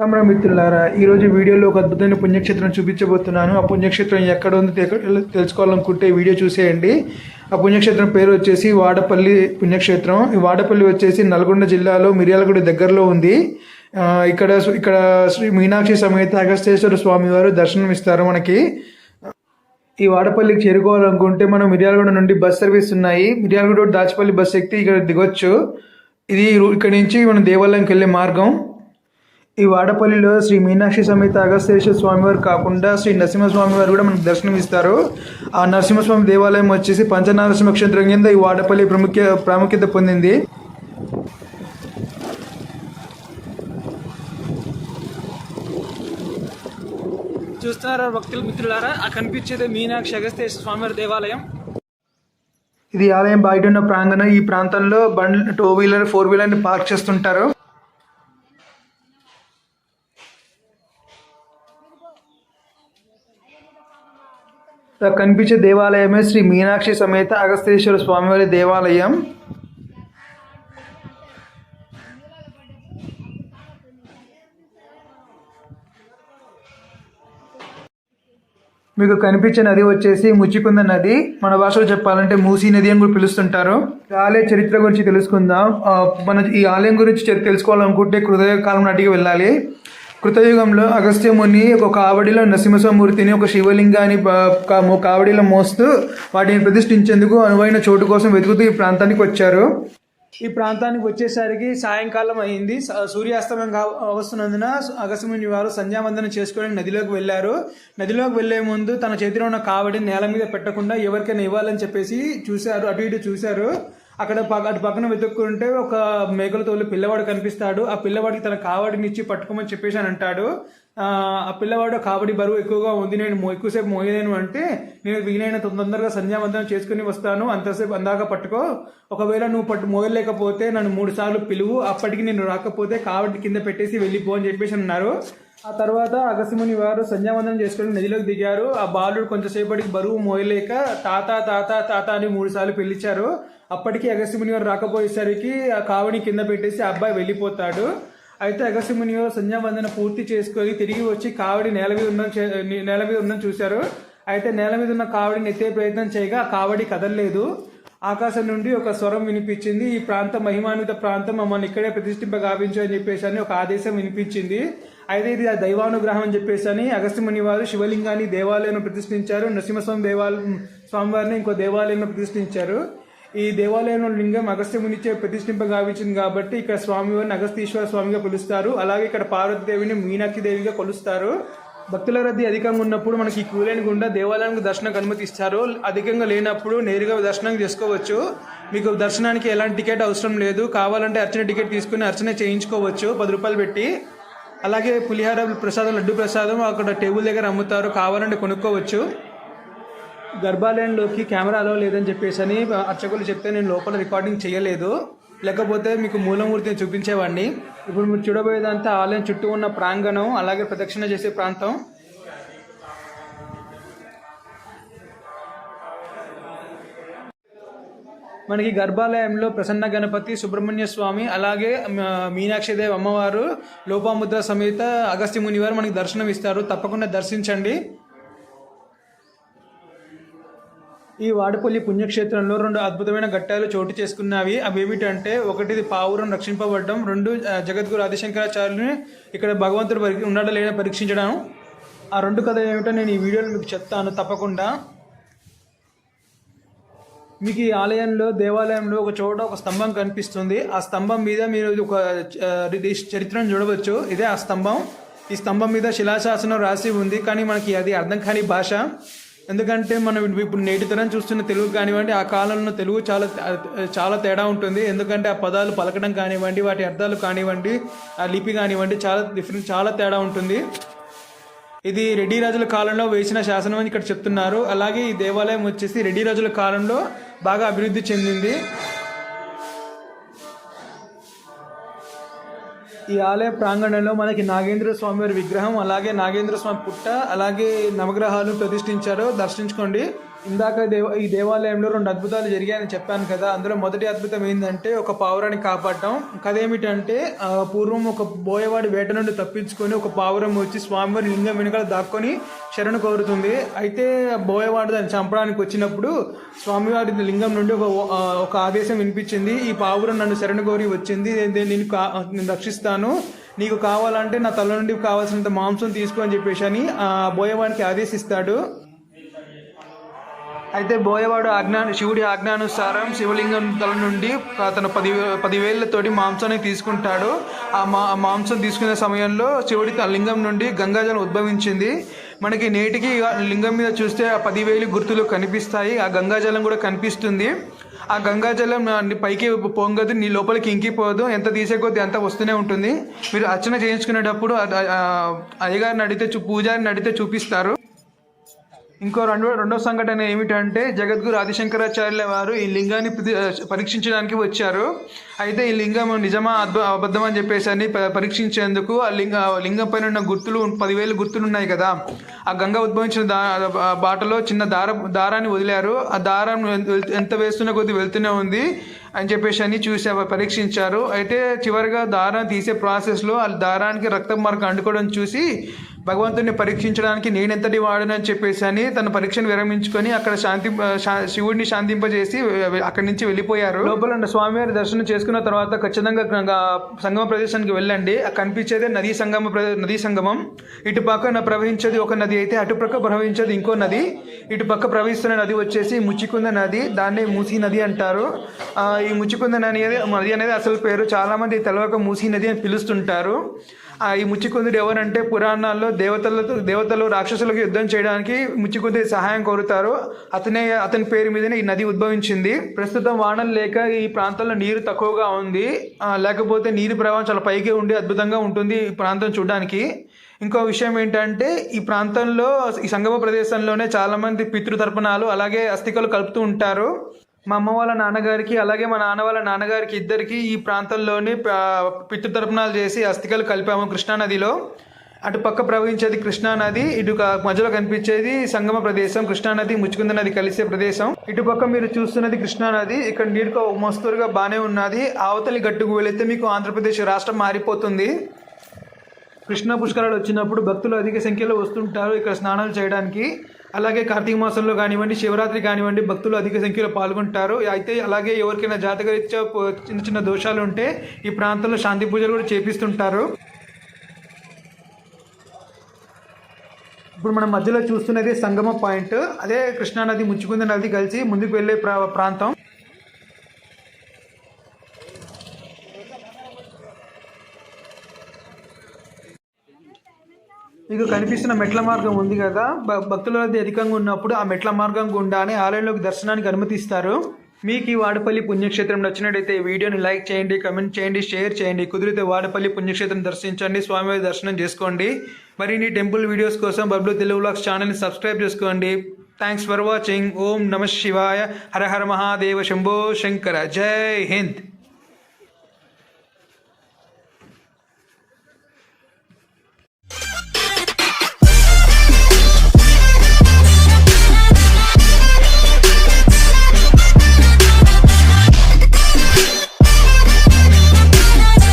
రామరా మిత్రులారా ఈరోజు వీడియోలో ఒక అద్భుతమైన పుణ్యక్షేత్రం చూపించబోతున్నాను. ఆ పుణ్యక్షేత్రం ఎక్కడ ఉందో తె- తెలుసుకోవాలనుకుంటే వీడియో చూసేయండి. ఆ పుణ్యక్షేత్రం పేరు వచ్చేసి వాడపల్లి పుణ్యక్షేత్రం. ఈ వాడపల్లి వచ్చేసి నల్గొండ జిల్లాలో మిర్యాలగూడ దగ్గరలో ఉంది. ఇక్కడ ఇక్కడ శ్రీ మీనాక్షి సమేత అగస్తేశ్వర స్వామి వారు దర్శనం ఇస్తారు మనకి. ఈ వాడపల్లికి చేరుకోవాలనుకుంటే మనం మిర్యాలగూడ నుండి బస్ సర్వీస్ ఉన్నాయి. మిర్యాలగూడ దాచిపల్లి బస్ ఎక్కితే ఇక్కడ దిగొచ్చు. ఇది ఇక్కడ నుంచి మనం దేవాలయంకి వెళ్ళే మార్గం. ఈ వాడపల్లిలో శ్రీ మీనాక్షి సమేత అగస్తేశ్వర స్వామి వారు కాకుండా శ్రీ నరసింహస్వామి వారు కూడా మనకు దర్శనం ఇస్తారు. ఆ నరసింహస్వామి దేవాలయం వచ్చేసి పంచనారసింహ క్షేత్రం కింద ఈ వాడపల్లి ప్రముఖ్య ప్రాముఖ్యత పొందింది. చూస్తున్నారా భక్తుల మిత్రులారా? ఆ కనిపించేది మీనాక్షి అగస్తేశ్వర స్వామివారి దేవాలయం. ఇది ఆలయం బయట ఉన్న ప్రాంగణం. ఈ ప్రాంతంలో బండ్ టూ వీలర్ ఫోర్ వీలర్ని పార్క్ చేస్తుంటారు. కనిపించే దేవాలయమే శ్రీ మీనాక్షి సమేత అగస్తేశ్వర స్వామివారి దేవాలయం. మీకు కనిపించే నది వచ్చేసి ముచ్చికుంద నది. మన భాషలో చెప్పాలంటే మూసీ నది అని కూడా పిలుస్తుంటారు. ఆలయ చరిత్ర గురించి తెలుసుకుందాం. మన ఈ ఆలయం గురించి తెలుసుకోవాలనుకుంటే హృదయ కాలం నాటికి వెళ్ళాలి. కృతయుగంలో అగస్త్యముని ఒక కావడిలో నరసింహస్వామూర్తిని ఒక శివలింగాన్ని కావడిలో మోస్తూ వాటిని ప్రతిష్ఠించేందుకు అనువైన చోటు కోసం వెతుకుతూ ఈ ప్రాంతానికి వచ్చారు. ఈ ప్రాంతానికి వచ్చేసరికి సాయంకాలం అయింది. సూర్యాస్తమయం కా- వస్తున్నందున అగస్త్యముని వారు సంధ్యావందనం చేసుకోవడానికి నదిలోకి వెళ్ళారు. నదిలోకి వెళ్ళే ముందు తన చేతిలో ఉన్న కావడిని నేల మీద పెట్టకుండా ఎవరికైనా ఇవ్వాలని చెప్పేసి చూశారు. అటు ఇటు చూశారు. అక్కడ అటు పక్కన వెతుక్కుంటే ఒక మేకల తోలు పిల్లవాడు కనిపిస్తాడు. ఆ పిల్లవాడికి తన కావడిని ఇచ్చి పట్టుకోమని చెప్పేసి అని అంటాడు. ఆ పిల్లవాడు కావడి బరువు ఎక్కువగా ఉంది. నేను ఎక్కువసేపు మోయలేను అంటే నేను వీలైన తొందరగా సంధ్యావందనం చేసుకుని వస్తాను. అంతసేపు అందాక పట్టుకో. ఒకవేళ నువ్వు పట్టు మోయలేకపోతే నన్ను మూడు సార్లు పిలువు. అప్పటికి నేను రాకపోతే కావడి కింద పెట్టేసి వెళ్ళిపో అని చెప్పేసి అన్నారు. ఆ తర్వాత అగస్యముని వారు సంధ్యావందనం చేసుకుని నదిలోకి దిగారు. ఆ బాలుడు కొంతసేపటికి బరువు మోయలేక తాత తాత తాత అని మూడు సార్లు పిలిచారు. అప్పటికి అగస్యముని వారు రాకపోయేసరికి ఆ కావడి కింద పెట్టేసి ఆ అబ్బాయి వెళ్ళిపోతాడు. అయితే అగస్యముని గారు సంధ్యావందన పూర్తి చేసుకొని తిరిగి వచ్చి కావడి నేల మీద ఉన్న నేల మీద ఉందని చూశారు. అయితే నేల మీద ఉన్న కావడిని ఎత్తే ప్రయత్నం చేయగా ఆ కావడి కదలలేదు. ఆకాశం నుండి ఒక స్వరం వినిపించింది. ఈ ప్రాంతం మహిమాన్విత ప్రాంతం మమ్మల్ని ఇక్కడే ప్రతిష్ఠింప గావించు అని చెప్పేసి అని ఒక ఆదేశం వినిపించింది. అయితే ఇది ఆ దైవానుగ్రహం అని చెప్పేసి అని అగస్త్యముని వారు శివలింగాన్ని దేవాలయంలో ప్రతిష్ఠించారు. నరసింహస్వామి దేవాలయం స్వామివారిని ఇంకో దేవాలయంలో ప్రతిష్ఠించారు. ఈ దేవాలయంలో లింగం అగస్త్యమునిచే ప్రతిష్ఠింప గావించింది కాబట్టి ఇక్కడ స్వామివారిని అగస్తీశ్వర స్వామిగా పిలుస్తారు అలాగే ఇక్కడ పార్వతీదేవిని మీనాక్షి దేవిగా కొలుస్తారు. భక్తుల రద్దీ అధికంగా ఉన్నప్పుడు మనకి ఈ క్యూలైన్ గుండా దేవాలయానికి దర్శనానికి అనుమతిస్తారు. అధికంగా లేనప్పుడు నేరుగా దర్శనం చేసుకోవచ్చు. మీకు దర్శనానికి ఎలాంటి టికెట్ అవసరం లేదు. కావాలంటే అర్చన టికెట్ తీసుకుని అర్చన చేయించుకోవచ్చు. పది రూపాయలు పెట్టి. అలాగే పులిహార ప్రసాదం లడ్డు ప్రసాదం అక్కడ టేబుల్ దగ్గర అమ్ముతారు. కావాలంటే కొనుక్కోవచ్చు. గర్భాలయంలోకి కెమెరా అలో లేదని చెప్పేసి అని అర్చకులు చెప్తే నేను లోపల రికార్డింగ్ చేయలేదు. లేకపోతే మీకు మూలమూర్తిని చూపించేవాడిని. ఇప్పుడు మీరు చూడబోయేదంతా ఆలయం చుట్టూ ఉన్న ప్రాంగణం అలాగే ప్రదక్షిణ చేసే ప్రాంతం. మనకి గర్భాలయంలో ప్రసన్న గణపతి సుబ్రహ్మణ్య స్వామి అలాగే మీనాక్షిదేవి అమ్మవారు లోపాముద్ర సమేత అగస్త్య ముని వారు మనకి దర్శనం ఇస్తారు తప్పకుండా దర్శించండి. ఈ వాడపల్లి పుణ్యక్షేత్రంలో రెండు అద్భుతమైన ఘట్టాలు చోటు చేసుకున్నవి అవి ఏమిటంటే ఒకటిది పావురం రక్షింపబడడం రెండు జగద్గురు ఆదిశంకరాచార్యుని ఇక్కడ భగవంతుడు పరి ఉన్నాడో లేదో పరీక్షించడం. ఆ రెండు కథ ఏమిటో నేను ఈ వీడియోలో మీకు చెప్తాను తప్పకుండా. మీకు ఈ ఆలయంలో దేవాలయంలో ఒక చోట ఒక స్తంభం కనిపిస్తుంది. ఆ స్తంభం మీద మీరు ఒక చరిత్రను చూడవచ్చు. ఇదే ఆ స్తంభం. ఈ స్తంభం మీద శిలాశాసనం రాసి ఉంది. కానీ మనకి అది అర్థం కాని భాష. ఎందుకంటే మనం ఇప్పుడు నేటి తరం చూస్తున్న తెలుగు కానివ్వండి ఆ కాలంలో తెలుగు చాలా చాలా తేడా ఉంటుంది. ఎందుకంటే ఆ పదాలు పలకడం కానివ్వండి వాటి అర్థాలు కానివ్వండి ఆ లిపి కానివ్వండి చాలా డిఫరెంట్ చాలా తేడా ఉంటుంది. ఇది రెడ్డి రాజుల కాలంలో వేసిన శాసనం అని ఇక్కడ చెప్తున్నారు. అలాగే ఈ దేవాలయం వచ్చేసి రెడ్డి రాజుల కాలంలో బాగా అభివృద్ధి చెందింది. ఈ ఆలయ ప్రాంగణంలో మనకి నాగేంద్ర స్వామి వారి విగ్రహం అలాగే నాగేంద్ర స్వామి పుట్ట అలాగే నవగ్రహాలు ప్రతిష్ఠించారు దర్శించుకోండి. ఇందాక దేవ ఈ దేవాలయంలో రెండు అద్భుతాలు జరిగాయని చెప్పాను కదా అందులో మొదటి అద్భుతం ఏంటంటే ఒక పావురాన్ని కాపాడటం కథ ఏమిటంటే పూర్వం ఒక బోయవాడి వేట నుండి తప్పించుకొని ఒక పావురం వచ్చి స్వామివారి లింగం వెనుకలు దాక్కొని శరణు కోరుతుంది. అయితే బోయవాడు దాన్ని చంపడానికి వచ్చినప్పుడు స్వామివారి లింగం నుండి ఒక ఒక ఆదేశం వినిపించింది. ఈ పావురం నన్ను శరణు కోరి వచ్చింది. నేను నేను రక్షిస్తాను. నీకు కావాలంటే నా తల నుండి కావాల్సినంత మాంసం తీసుకో అని చెప్పేసి అని ఆ బోయవాడికి ఆదేశిస్తాడు. అయితే బోయవాడు ఆజ్ఞా శివుడి ఆజ్ఞానుసారం శివలింగం తల నుండి అతను పది పదివేళ్ళతోటి మాంసాన్ని తీసుకుంటాడు. ఆ మా మాంసం తీసుకునే సమయంలో శివుడి త- లింగం నుండి గంగాజలం ఉద్భవించింది. మనకి నేటికి లింగం మీద చూస్తే ఆ పదివేలు గుర్తులు కనిపిస్తాయి. ఆ గంగాజలం కూడా కనిపిస్తుంది. ఆ గంగాజలం పైకి పొంగదు నీ లోపలికి ఇంకిపోదు. ఎంత తీసే కొద్దీ అంత వస్తూనే ఉంటుంది. మీరు అర్చన చేయించుకునేటప్పుడు అయ్యగారిని అడిగితే చూ పూజారిని అడిగితే చూపిస్తారు. ఇంకో రెండో రెండో సంఘటన ఏమిటంటే జగద్గురు ఆదిశంకరాచార్యుల వారు ఈ లింగాన్ని ప్రతి- పరీక్షించడానికి వచ్చారు. అయితే ఈ లింగం నిజమా అద్భు అబద్ధం అని చెప్పేసి అని పరీక్షించేందుకు ఆ లింగ లింగం పైన ఉన్న గుర్తులు పదివేలు గుర్తులు ఉన్నాయి కదా. ఆ గంగ ఉద్భవించిన దా బాటలో చిన్న దార దారాన్ని వదిలారు. ఆ దారం ఎంత వేస్తున్న కొద్ది వెళ్తూనే ఉంది అని చెప్పేసి అని చూసి పరీక్షించారు. అయితే చివరిగా దారం తీసే ప్రాసెస్లో ఆ దారానికి రక్తం మార్గం అంటుకోవడం చూసి భగవంతుడిని పరీక్షించడానికి నేనెంతటి వాడనని చెప్పేసి అని తన పరీక్షను విరమించుకొని అక్కడ శాంతి శివుడిని శాంతింపజేసి అక్కడి నుంచి వెళ్ళిపోయారు. లోపల స్వామివారి దర్శనం చేసుకున్న తర్వాత ఖచ్చితంగా సంగమ ప్రదేశానికి వెళ్ళండి. కనిపించేదే నదీ సంగమ ప్ర- నదీ సంగమం. ఇటు పక్కన ప్రవహించేది ఒక నది అయితే అటు పక్క ప్రవహించేది ఇంకో నది. ఇటు పక్క ప్రవహిస్తున్న నది వచ్చేసి ముచ్చికుంద నది దాన్ని మూసీ నది అంటారు. ఈ ముచ్చికుంద నది అనేది నది అనేది అసలు పేరు చాలామంది తెలవక మూసీ నది అని పిలుస్తుంటారు. ఈ ముచ్చికుందుడు ఎవరంటే పురాణాల్లో దేవతలతో దేవతలు రాక్షసులకు యుద్ధం చేయడానికి ముచ్చికుందుడి సహాయం కోరుతారు. అతనే అతని పేరు మీదనే ఈ నది ఉద్భవించింది. ప్రస్తుతం వానలు లేక ఈ ప్రాంతంలో నీరు తక్కువగా ఉంది. లేకపోతే నీరు ప్రవాహం చాలా పైకి ఉండి అద్భుతంగా ఉంటుంది ఈ ప్రాంతం చూడడానికి. ఇంకో విషయం ఏంటంటే ఈ ప్రాంతంలో ఈ సంగమ ప్రదేశంలోనే చాలామంది పితృతర్పణాలు అలాగే అస్థికలు కలుపుతూ ఉంటారు. మా అమ్మ వాళ్ళ నాన్నగారికి అలాగే మా నాన్న వాళ్ళ నాన్నగారికి ఇద్దరికి ఈ ప్రాంతంలోని పితృతర్పణాలు చేసి అస్థికలు కలిపాము కృష్ణానదిలో. అటు పక్క ప్రవహించేది కృష్ణానది ఇటు మధ్యలో కనిపించేది సంగమ ప్రదేశం కృష్ణానది ముచ్చుకుంద నది కలిసే ప్రదేశం. ఇటు పక్క మీరు చూస్తున్నది కృష్ణానది ఇక్కడ నీరు మస్తురుగా బాగానే ఉన్నది. అవతలి గట్టుకు వెళితే మీకు ఆంధ్రప్రదేశ్ రాష్ట్రం మారిపోతుంది. కృష్ణ పుష్కరాలు వచ్చినప్పుడు భక్తులు అధిక సంఖ్యలో వస్తుంటారు ఇక్కడ స్నానాలు చేయడానికి. అలాగే కార్తీక మాసంలో కానివ్వండి శివరాత్రి కానివ్వండి భక్తులు అధిక సంఖ్యలో పాల్గొంటారు. అయితే అలాగే ఎవరికైనా జాతకరీత్యా చిన్న చిన్న దోషాలు ఉంటే ఈ ప్రాంతంలో శాంతి పూజలు కూడా చేపిస్తుంటారు. ఇప్పుడు మనం మధ్యలో చూస్తున్నది సంగమ పాయింట్. అదే కృష్ణానది ముచ్చుకుంద నది కలిసి ముందుకు వెళ్ళే ప్రా ప్రాంతం. మీకు కనిపిస్తున్న మెట్ల మార్గం ఉంది కదా. భ- భక్తుల అధికంగా ఉన్నప్పుడు ఆ మెట్ల మార్గం గుండానే ఆలయంలోకి దర్శనానికి అనుమతిస్తారు. మీకు ఈ వాడపల్లి పుణ్యక్షేత్రం నచ్చినట్టయితే ఈ వీడియోని లైక్ చేయండి కమెంట్ చేయండి షేర్ చేయండి. కుదిరితే వాడపల్లి పుణ్యక్షేత్రం దర్శించండి స్వామివారి దర్శనం చేసుకోండి. మరిన్ని టెంపుల్ వీడియోస్ కోసం బబ్లు తెలుగు వ్లాగ్స్ ఛానల్ని సబ్స్క్రైబ్ చేసుకోండి. Thanks for watching. ఓం నమ శివాయ. హర హర మహాదేవ శంభో శంకర. జై హింద్.